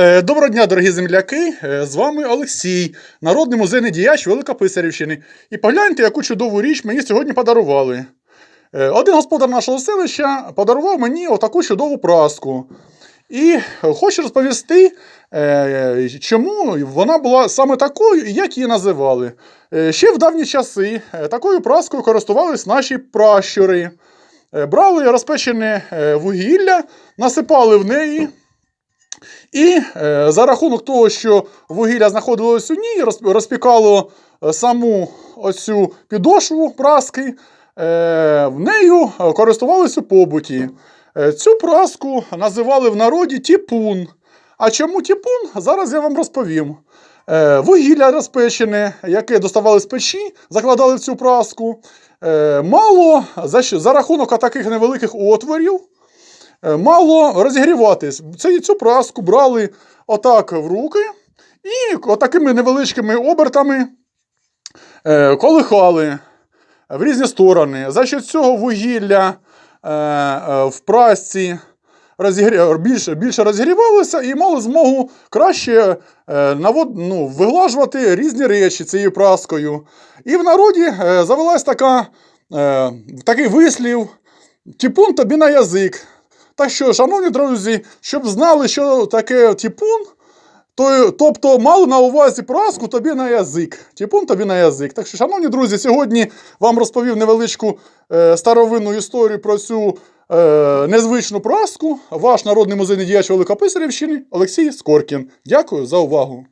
Е, Доброго дня, дорогі земляки! Е, З вами Олексій, народний музейний діяч Великописарівщини. І погляньте, яку чудову річ мені сьогодні подарували. Е, Один господар нашого селища подарував мені отаку чудову праску. І хочу розповісти, чому вона була саме такою і як її називали. Ще в давні часи такою праскою користувались наші пращури. Брали розпечене вугілля, насипали в неї. І е, за рахунок того, що вугілля знаходилось у ній, розпікало е, саму оцю підошву праски, е, в нею е, користувались у побуті. Е, цю праску називали в народі тіпун. А чому тіпун? Зараз я вам розповім. Е, вугілля розпечене, яке доставали з печі, закладали в цю праску. Е, мало за, за рахунок таких невеликих отворів мало розігріватись. Це, цю праску брали отак в руки і отакими невеличкими обертами е, колихали в різні сторони. За що цього вугілля е, е, в прасці більше, більше розігрівалося і мали змогу краще е, ну, виглажувати різні речі цією праскою. І в народі е, завелась така, е, такий вислів: тіпун тобі на язик. Так що, шановні друзі, щоб знали, що таке тіпун, то, тобто мали на увазі праску тобі на язик. Тіпун тобі на язик. Так що, шановні друзі, сьогодні вам розповів невеличку е, старовинну історію про цю е, незвичну праску. Ваш народний музейний діяч Великописарівщини Олексій Скоркін. Дякую за увагу.